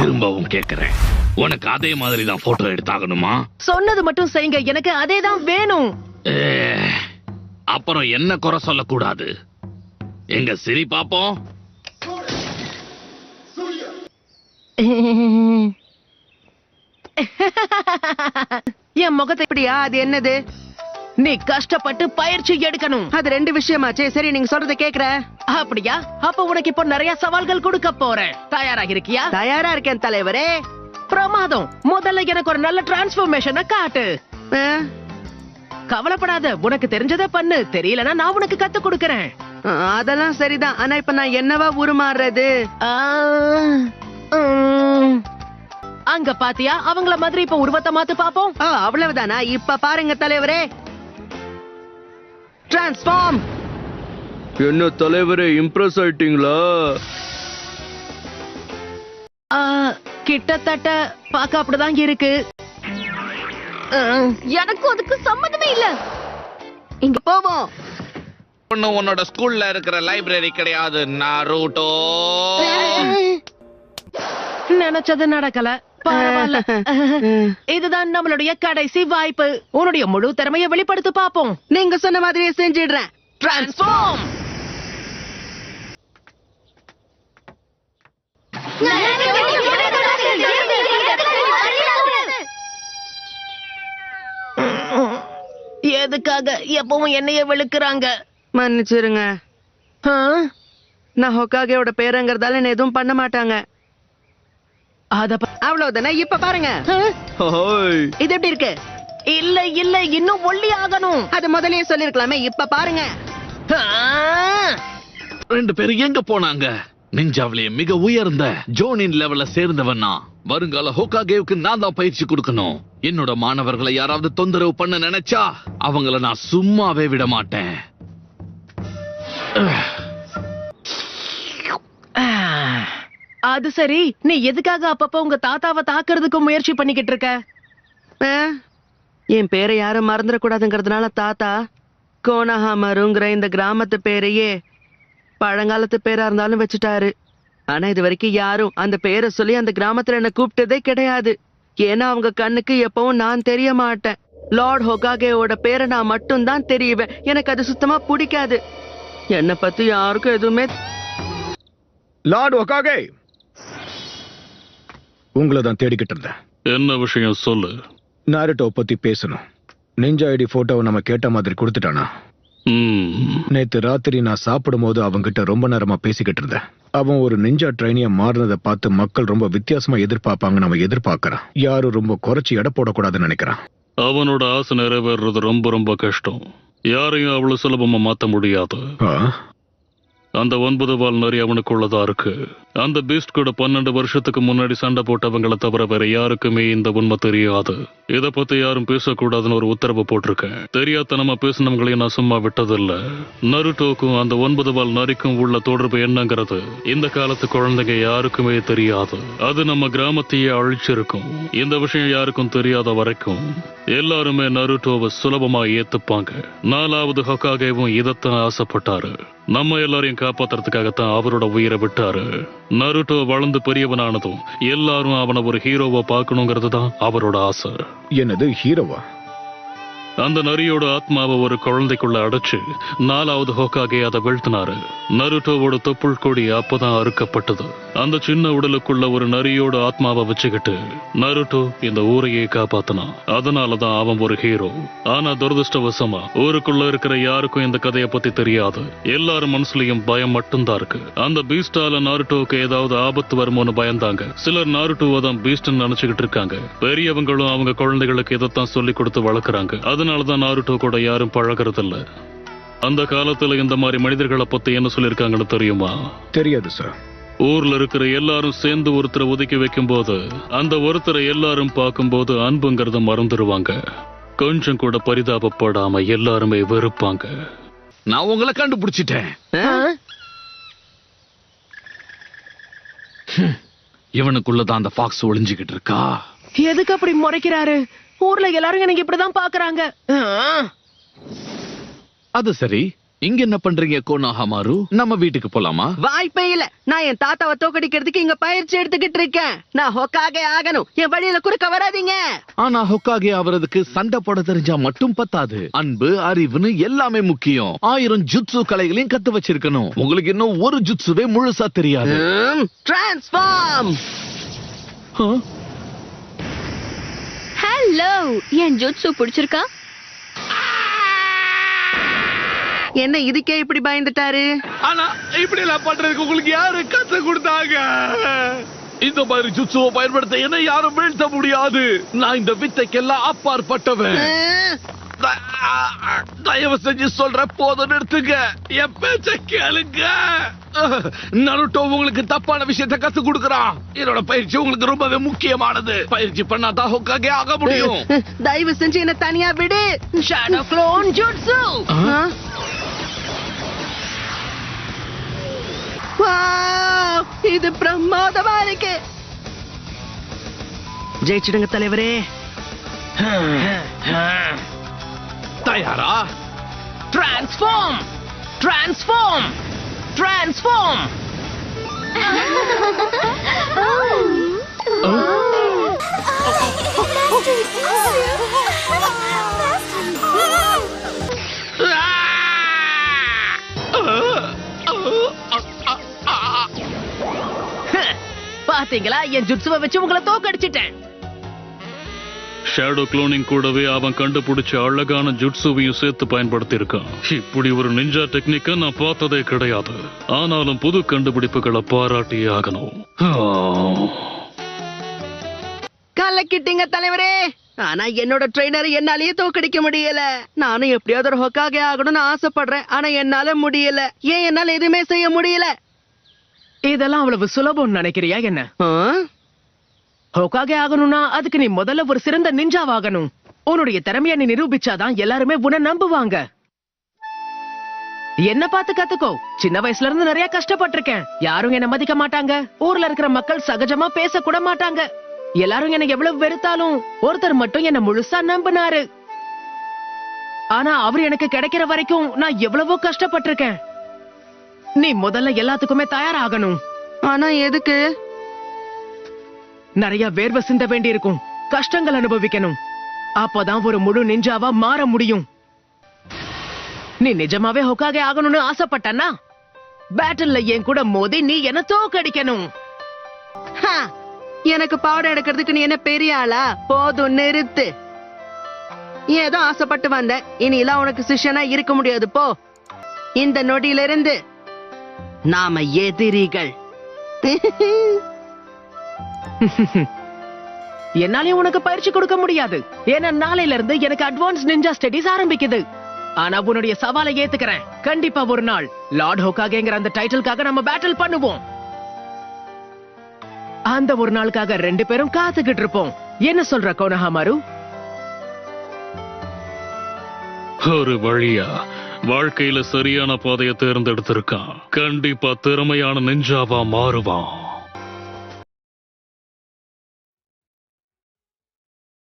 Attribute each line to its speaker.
Speaker 1: திரும்பவும் கேக்குறேன். உனக்கு அதே மாதிரி தான் போட்டோ எடுத்தாகணுமா?
Speaker 2: சொன்னது மட்டும் செய்யுங்க. எனக்கு அதே தான் வேணும்
Speaker 1: அப்புறம் என்ன குறை சொல்லக்கூடாது? எங்க சிரி பாப்போம்.
Speaker 2: என் முகத்தை
Speaker 3: அப்படியா அது என்னது?
Speaker 2: நீ கஷ்டப்பட்டு பயிற்சி எடுக்கணும்.
Speaker 3: அது ரெண்டு விஷயமாச்சே. சரி நீங்க சொல்றத கேக்குற?
Speaker 2: அப்படியா? அப்ப உனக்கு இப்போ நிறைய சவால்கள் கொடுக்க போறேன். தயாராக இருக்கியா?
Speaker 3: தயாரா இருக்கேன் தலைவரே.
Speaker 2: பிரமாதம். முதல்ல எனக்கு ஒரு நல்ல டிரான்ஸ்பர்மேஷனை காட்டு. கவலைப்படாத உனக்கு தெரிஞ்சதை பண்ணு. தெரியலனா நான் உனக்கு கத்து கொடுக்கறேன்.
Speaker 3: அதெல்லாம் சரிதான். ஆனா இப்ப நான் என்னவா உருமாறுறது.
Speaker 2: அங்க பாத்தியா? அவங்கள மாதிரி இப்ப உருவத்தை மாத்து பாப்போம்
Speaker 3: அவ்வளவுதானா? இப்ப பாருங்க தலைவரே. டிரான்ஸ்ஃபார்ம்
Speaker 4: என்ன தலைவரே இம்ப்ரெஸ் ஆயிட்டீங்களா?
Speaker 2: ஆ, கிட்டத்தட்ட பாக்க அப்படிதான் இருக்கு.
Speaker 5: எனக்கும் அதுக்கு சம்மந்தமே இல்ல.
Speaker 3: இங்க போவோம்.
Speaker 1: ஒண்ணு உன்னோட ஸ்கூல்ல இருக்கிற லைப்ரரி கிடையாது நாரூட்டோ.
Speaker 2: நினைச்சது நடக்கல. பரவாயில்ல இதுதான் நம்மளுடைய கடைசி வாய்ப்பு. உன்னுடைய முழு திறமையை வெளிப்படுத்தி பாப்போம்.
Speaker 3: நீங்க சொன்ன மாதிரியே செஞ்சிடுறேன்.
Speaker 2: டிரான்ஸ்ஃபார்ம் எதுக்காக எப்பவும் என்னைய வெளுக்குறாங்க?
Speaker 3: மன்னிச்சிருங்க? நான் ஹொக்காகேயோட பேருங்கிறதால என்ன எதுவும் பண்ண மாட்டாங்க.
Speaker 2: அத
Speaker 3: அவ்வளவுதானே? இப்ப பாருங்க. இது எப்படி இருக்கு?
Speaker 2: இல்ல இல்ல இன்னும் ஒல்லி ஆகணும்
Speaker 3: அது முதல்லயே சொல்லிருக்கலாமே இப்ப பாருங்க!
Speaker 1: ரெண்டு பேரும் எங்க போனாங்க? நிஞ்சாவிலேயே மிக உயர்ந்த ஜோனின் லெவல்ல சேர்ந்தவன் நான். வருங்கால ஹோகாகேவுக்கு நான் தான் பயிற்சி கொடுக்கணும். என்னோட மாணவர்களை யாராவது தொந்தரவு பண்ண நினைச்சா அவங்கள நான் சும்மாவே விட மாட்டேன்.
Speaker 2: அது சரி. நீ எதுக்காக அப்பப்ப உங்க தாத்தாவை தாக்குறதுக்கு முயற்சி பண்ணிக்கிட்டு இருக்க?
Speaker 3: என் பேரை யாரும் மறந்துடக்கூடாதுங்கிறதுனால தாத்தா கோனஹாமருங்கிற இந்த கிராமத்து பேரையே பழங்காலத்து பேரா இருந்தாலும் வச்சுட்டாரு. ஆனா இது வரைக்கும் யாரும் அந்த பேரை சொல்லி அந்த கிராமத்துல என்ன கூப்பிட்டதே கிடையாது. ஏன்னா அவங்க கண்ணுக்கு எப்பவும் நான் தெரிய மாட்டேன். லார்ட் ஹொகாகேவோட பேரை நான் மட்டும்தான் தெரியுவேன். எனக்கு அது சுத்தமா பிடிக்காது. என்னை பத்தி யாருக்கும் எதுவுமே
Speaker 6: லார்ட் ஒகாகே உங்களை தான் தேடிக்கிட்டு இருந்தேன்.
Speaker 7: என்ன விஷயம் சொல்லு.
Speaker 6: நாருட்டோ பத்தி பேசணும். நிஞ்சா ஐடி போட்டோவை நம்ம கேட்ட மாதிரி கொடுத்துட்டானா? நேத்து ராத்திரி நான் சாப்பிடும் போது அவன்கிட்ட ரொம்ப நேரமா பேசிக்கிட்டு இருந்தேன். அவன் ஒரு நிஞ்சா ட்ரைனியா மாறினதை பார்த்து மக்கள் ரொம்ப வித்தியாசமா எதிர்பார்ப்பாங்க நம்ம எதிர்பார்க்கறான். யாரும் ரொம்ப குறைச்சி எடை போடக்கூடாதுன்னு நினைக்கிறான்.
Speaker 7: அவனோட ஆசை நிறைவேறது ரொம்ப ரொம்ப கஷ்டம். யாரையும் அவ்வளவு சுலபமா மாத்த முடியாது? அந்த ஒன்பது வால் நரி அவனுக்குள்ளதா இருக்கு. அந்த பீஸ்ட் கூட பன்னெண்டு வருஷத்துக்கு முன்னாடி சண்டை போட்டவங்கள தவிர வேற யாருக்குமே இந்த உண்மை தெரியாது. இதை பத்தி யாரும் பேசக்கூடாதுன்னு ஒரு உத்தரவு போட்டிருக்கேன். தெரியாதனமா பேசினவங்களையும் நான் சும்மா விட்டதில்ல. நருட்டோக்கும் அந்த ஒன்பது வால் நரிக்கும் உள்ள தொடர்பு என்னங்கிறது இந்த காலத்து குழந்தைங்க யாருக்குமே தெரியாது. அது நம்ம கிராமத்தையே அழிச்சிருக்கும். இந்த விஷயம் யாருக்கும் தெரியாத வரைக்கும் எல்லாருமே நருட்டோவை சுலபமா ஏத்துப்பாங்க. நாலாவது ஹொக்காகேவும் இதைத்தான் ஆசைப்பட்டாரு. நம்ம எல்லாரையும் காப்பாத்துறதுக்காகத்தான் அவரோட உயிரை விட்டாரு. நருட்டோ வளர்ந்து பெரியவனானதும் எல்லாரும் அவனை ஒரு ஹீரோவை பார்க்கணுங்கிறது தான் அவரோட ஆசை.
Speaker 6: என்னது ஹீரோவா
Speaker 7: அந்த நரியோட ஆத்மாவை ஒரு குழந்தைக்குள்ள அடைச்சு நாலாவது ஹோக்காகே அதை வீழ்த்தினாரு. நருட்டோவோட தொப்புள் கொடி அப்பதான் அறுக்கப்பட்டது. அந்த சின்ன உடலுக்குள்ள ஒரு நரியோட ஆத்மாவை வச்சுக்கிட்டு நருட்டோ இந்த ஊரையே காப்பாத்தினான் அதனாலதான் அவன் ஒரு ஹீரோ. ஆனா துரதிருஷ்டவசமா ஊருக்குள்ள இருக்கிற யாருக்கும் இந்த கதையை பத்தி தெரியாது. எல்லாரும் மனசுலயும் பயம் மட்டும்தான் இருக்கு. அந்த பீஸ்டால நாருட்டோவுக்கு ஏதாவது ஆபத்து வருமோன்னு பயந்தாங்க. சிலர் நாருட்டோவை தான் பீஸ்ட்னு நினைச்சுக்கிட்டு இருக்காங்க. பெரியவங்களும் அவங்க குழந்தைகளுக்கு இதைத்தான் சொல்லி கொடுத்து வளர்க்குறாங்க. அதனாலதான் நாருட்டோ கூட யாரும் பழகுறதில்ல. அந்த காலத்துல இந்த மாதிரி மனிதர்களை பத்தி என்ன சொல்லிருக்காங்கன்னு தெரியுமா?
Speaker 6: தெரியாது சார்
Speaker 7: ஊர்ல இருக்கிற எல்லாரும் சேர்ந்து ஒருத்தரை ஒதுக்கி வைக்கும்போது அந்த ஒருத்தரை எல்லாரும் பார்க்கும்போது அன்புங்கிறத மறந்துடுவாங்க. கொஞ்சம் கூட பரிதாபப்படாம எல்லாருமே வெறுப்பாங்க.
Speaker 1: நான் உங்களை கண்டுபிடிச்சிட்டேன்? இவனுக்குள்ளதான் அந்த ஃபாக்ஸ் ஒளிஞ்சுகிட்டு இருக்கா?
Speaker 2: எதுக்கு அப்படி முறைக்கிறாரு? ஊர்ல எல்லாரும் எனக்கு இப்படிதான் பாக்குறாங்க.
Speaker 1: அது சரி. இங்க என்ன பண்றீங்க கோனாஹாமாரு நம்ம வீட்டுக்கு போலாமா?
Speaker 3: வாய்ப்பே இல்ல. நான் என் தாத்தாவை தோக்கடிக்கிறதுக்கு இங்க பயிற்சி எடுத்துக்கிட்டு இருக்கேன். நான் ஹொக்காகே ஆகணும். என் வழியில குறுக்க வராதீங்க.
Speaker 1: ஆனா ஹொக்காகே அவரதுக்கு சண்டை போட தெரிஞ்சா மட்டும் பத்தாது. அன்பு அறிவுன்னு எல்லாமே முக்கியம். ஆயிரம் ஜுட்சு கலைகளையும் கத்து வச்சிருக்கணும். உங்களுக்கு இன்னும் ஒரு ஜுட்சுவே முழுசா தெரியாது.
Speaker 3: டிரான்ஸ்ஃபார்ம்
Speaker 5: ஹலோ என் ஜுட்சு பிடிச்சிருக்கா?
Speaker 3: என்ன இதுக்கே இப்படி பயந்துட்டாரு?
Speaker 1: ஆனா இப்படி எல்லாம் பண்றதுக்கு உங்களுக்கு யாரு கத்து கொடுத்தாங்க? இந்த மாதிரி ஜுட்சுவை பயன்படுத்த என்ன யாரும் வீழ்த்த முடியாது. நான் இந்த வித்தைக்கெல்லாம் அப்பாற்பட்டவன். தயவு செஞ்சு சொல்ற போதும் நிறுத்துங்க. என் பேச்ச கேளுங்க. நருட்டோ உங்களுக்கு தப்பான விஷயத்த கத்து கொடுக்கறான். என்னோட பயிற்சி உங்களுக்கு ரொம்பவே முக்கியமானது. பயிற்சி பண்ணாதான் ஹொக்காகே ஆக முடியும்.
Speaker 3: தயவு செஞ்சு என்ன தனியா விடு.
Speaker 2: Shadow clone?
Speaker 3: வாவ், இது பிரமாதமா இருக்கு. ஜெயிச்சிடுங்க தலைவரே.
Speaker 1: தயாரா?
Speaker 2: டிரான்ஸ்ஃபார்ம் டிரான்ஸ்ஃபார்ம் டிரான்ஸ்ஃபார்ம் பாத்தீங்களா? என் ஜுட்சுவை வச்சு உங்களை தோக்கடிச்சிட்டேன்.
Speaker 7: ஷேடோ குளோனிங் கூடவே அவன் கண்டுபிடிச்ச அழகான ஜுட்சுவையும் சேர்த்து பயன்படுத்தி இருக்கான் இப்படி ஒரு நிஞ்சா டெக்னிக்க நான் பார்த்ததே கிடையாது. ஆனாலும் புது கண்டுபிடிப்புகளை பாராட்டியே ஆகணும்.
Speaker 3: கலக்கிட்டீங்க தலைவரே ஆனா என்னோட ட்ரெயினரை என்னாலயே தோக்கடிக்க முடியல. நானும் எப்படியாவது ஒரு ஹொக்காகே ஆகணும்னு ஆசைப்படுறேன் ஆனா என்னால முடியல. ஏன் என்னால எதுவுமே செய்ய முடியல?
Speaker 2: இதெல்லாம் அவ்வளவு சுலபம்னு நினைக்கிறியா என்ன?
Speaker 3: ஆ?
Speaker 2: ஹோக்காகே ஆகணும்னா அதுக்கு நீ முதல்ல ஒரு சிறந்த நிஞ்சாவாகணும். உன்னுடைய திறமைய நீ நிரூபிச்சாதான் எல்லாருமே உன்னை நம்புவாங்க. என்ன பார்த்து கத்துக்கோ. சின்ன வயசுல இருந்து நிறைய கஷ்டப்பட்டிருக்கேன். யாரும் என்ன மதிக்க மாட்டாங்க. ஊர்ல இருக்கிற மக்கள் சகஜமா பேச கூட மாட்டாங்க. எல்லாரும் என்ன எவ்வளவு வெறுத்தாலும் ஒருத்தர் மட்டும் என்ன முழுசா நம்பினாரு. ஆனா அவர் எனக்கு கிடைக்கிற வரைக்கும் நான் எவ்வளவோ கஷ்டப்பட்டிருக்கேன். நீ முதல்ல எல்லாத்துக்குமே தயாராகணும்.
Speaker 3: ஆனா எதுக்கு?
Speaker 2: நிறைய வேர்வை சிந்த வேண்டியிருக்கும். கஷ்டங்கள் அனுபவிக்கணும். அப்பதான் ஒரு முழு நிஞ்சாவா மாற முடியும். நீ நிஜமாவே ஹொக்காகே ஆகணும்னு ஆசைப்பட்டனா பேட்டில்ல என் கூட மோதி நீ என்ன தோக்கடிக்கணும்.
Speaker 3: எனக்கு பாடம் எடுக்கிறதுக்கு நீ என்ன பெரிய ஆளா? போதும் நிறுத்து. ஏதோ ஆசைப்பட்டு வந்த இனிலாம் உனக்கு சிஷ்யனா இருக்க முடியாது போ. இந்த நொடியில இருந்து நாம எதிரிகள்.
Speaker 2: என்னாலயும் உனக்கு பயிற்சி கொடுக்க முடியாது. ஏன்னா நாளையில இருந்து எனக்கு அட்வான்ஸ் நிஞ்சா ஸ்டடிஸ் ஆரம்பிக்குது. ஆனா உன்னுடைய சவாலை ஏத்துக்கிறேன். கண்டிப்பா ஒரு நாள் லார்ட் ஹோக்காகேங்கிற அந்த டைட்டிலுக்காக நம்ம பேட்டில் பண்ணுவோம். அந்த ஒரு நாளுக்காக ரெண்டு பேரும் காத்துக்கிட்டு இருப்போம். என்ன சொல்ற கோனஹாமாரு?
Speaker 7: ஒரு வழியா வாழ்க்கையில சரியான பாதையை தேர்ந்தெடுத்திருக்கான். கண்டிப்பா திறமையான நெஞ்சாவா மாறுவான்.